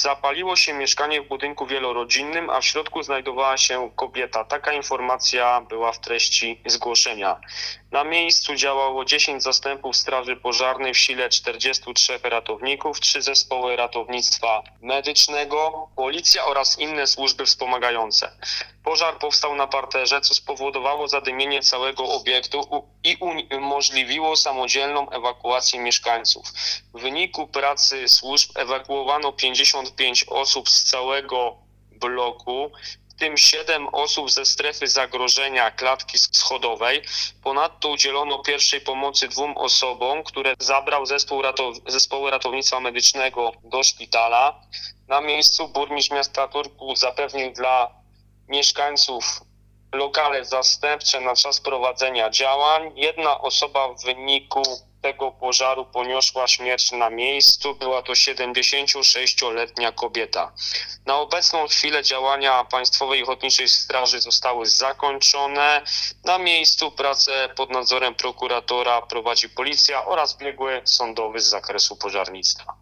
Zapaliło się mieszkanie w budynku wielorodzinnym, a w środku znajdowała się kobieta. Taka informacja była w treści zgłoszenia. Na miejscu działało 10 zastępów Straży Pożarnej w sile 43 ratowników, 3 zespoły ratownictwa medycznego, policja oraz inne służby wspomagające. Pożar powstał na parterze, co spowodowało zadymienie całego obiektu i umożliwiło samodzielną ewakuację mieszkańców. W wyniku pracy służb ewakuowano 55 osób z całego bloku, w tym 7 osób ze strefy zagrożenia klatki schodowej. Ponadto udzielono pierwszej pomocy dwóm osobom, które zabrał zespół ratow zespołu ratownictwa medycznego do szpitala. Na miejscu burmistrz miasta Turku zapewnił dla mieszkańców lokale zastępcze na czas prowadzenia działań. Jedna osoba w wyniku tego pożaru poniosła śmierć na miejscu. Była to 76-letnia kobieta. Na obecną chwilę działania Państwowej Ochotniczej Straży zostały zakończone. Na miejscu pracę pod nadzorem prokuratora prowadzi policja oraz biegły sądowy z zakresu pożarnictwa.